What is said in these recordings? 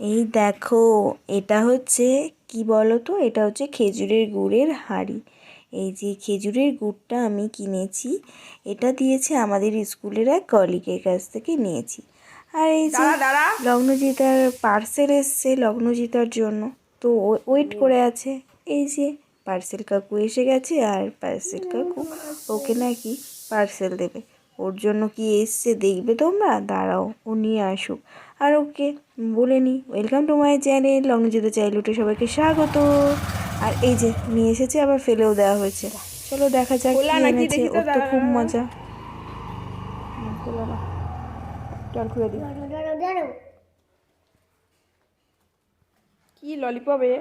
এই দেখো এটা হচ্ছে কি বলো তো এটা হচ্ছে খেজুরের গুড়ের হাঁড়ি। এই যে খেজুরের গুড়টা আমি কিনেছি এটা দিয়েছে আমাদের স্কুলের এক কলিগের কাছ থেকে নিয়েছি। আর এই যে লগ্নজিতার পার্সেল এসছে লগ্নজিতার জন্য। তো ওয়েট করে আছে। এই যে পার্সেল কাকু এসে গেছে আর পার্সেল কাকু ওকে নাকি পার্সেল দেবে। ওর জন্য কি এসছে দেখবে তোমরা? দাঁড়াও ও নিয়ে আসুক। আর ওকে বলে নি ওয়েলকাম টু মাই চ্যানেল লং যেতে চাইলুটে সবাইকে স্বাগত। আর এই যে নিয়ে এসেছে আবার ফেলেও দেওয়া হয়েছে। চলো দেখা যাক কি এনেছে ওর তো খুব মজা। খোলো দিই কি ললিপপে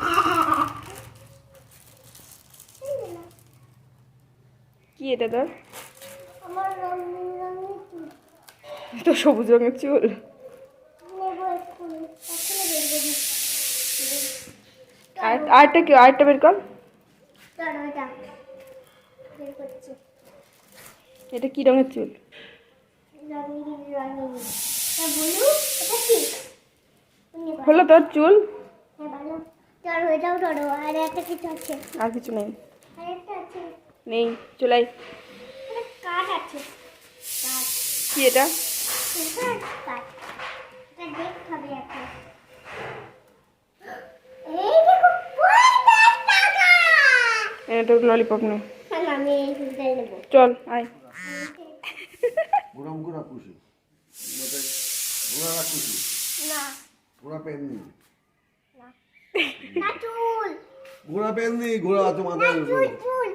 কি এটা তোর তো সবুজ রঙের চুল। আরেকটা কি আরেকটা বের কর। এটা কি রঙের চুল। হলো তোর চুল। হ্যাঁ আর একটা কিছু আর কিছু নেই। নেই চলাই। কি এটা? এটা ললিপপ নেই হ্যাঁ চল আয়। kushi. Mata gura la kushi. না Gura penni. না? চুল। মাথায় চুল চুল।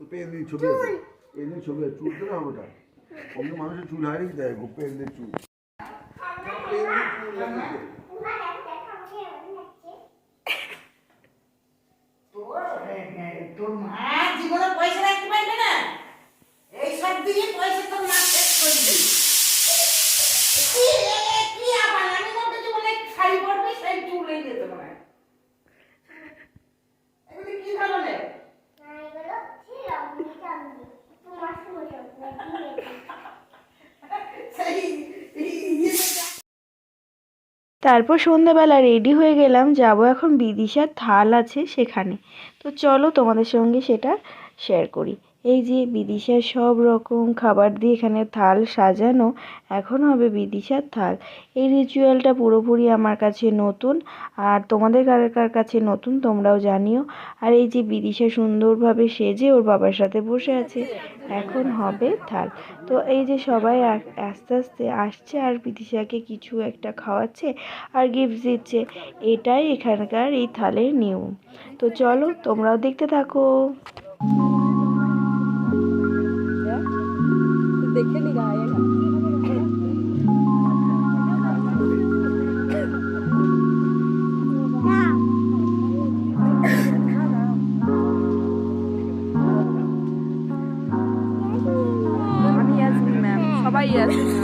তো পেন্নি ছবি আছে। দিন ছবি চুল তো না। ওটা অন্য মানুষের চুল হয় নাকি দেখ পেন্নি চুল পেন্নি চুল লাগে। তোর মা জীবনে পয়সা রাখতে পারবে না এই সব দিয়ে পয়সা তোর মা শেষ করবি কি এ, কি আবার আমি মনে করছি বলে শাড়ি পরবি সেই চুল এই যেতে পারে এগুলি কি ধরনের না এগুলো ছিল আমি জানি তোমার শুনে সেই ইয়ে তারপর সন্ধ্যাবেলা রেডি হয়ে গেলাম, যাব এখন বিদিশার থাল আছে সেখানে। তো চলো তোমাদের সঙ্গে সেটা শেয়ার করি। এই যে বিদিশার সব রকম খাবার দিয়ে এখানে থাল সাজানো, এখন হবে বিদিশার থাল। এই রিচুয়ালটা পুরোপুরি আমার কাছে নতুন আর তোমাদের কার কার কাছে নতুন তোমরাও জানিও। আর এই যে বিদিশা সুন্দরভাবে সেজে ওর বাবার সাথে বসে আছে, এখন হবে থাল। তো এই যে সবাই আস্তে আস্তে আসছে আর বিদিশাকে কিছু একটা খাওয়াচ্ছে আর গিফট দিচ্ছে, এটাই এখানকার এই থালের নিয়ম। তো চলো তোমরাও দেখতে থাকো। দেখে নি গায়ে আমি ইয়াসমিন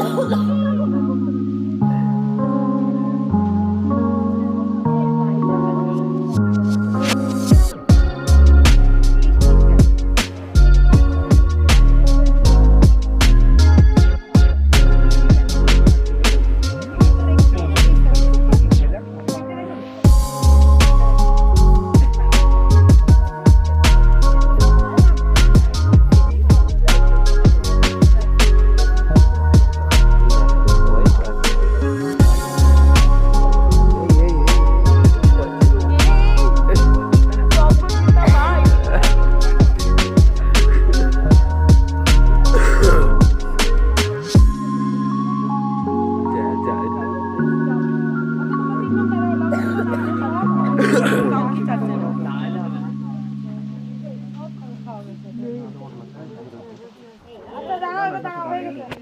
走了。Tao.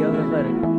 the other.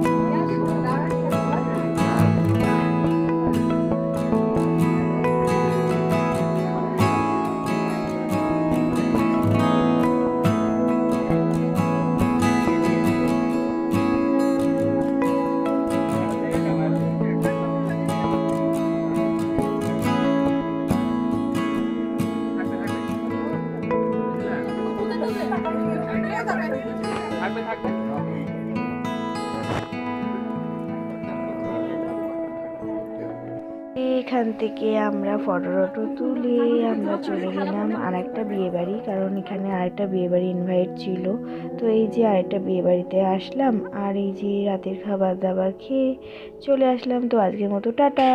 থেকে আমরা ফটো টটো তুলে আমরা চলে গেলাম আর একটা বিয়েবাড়ি, কারণ এখানে আরেকটা বিয়ে বাড়ি ইনভাইট ছিল। তো এই যে আরেকটা বিয়ে বাড়িতে আসলাম আর এই যে রাতের খাবার দাবার খেয়ে চলে আসলাম। তো আজকের মতো টাটা!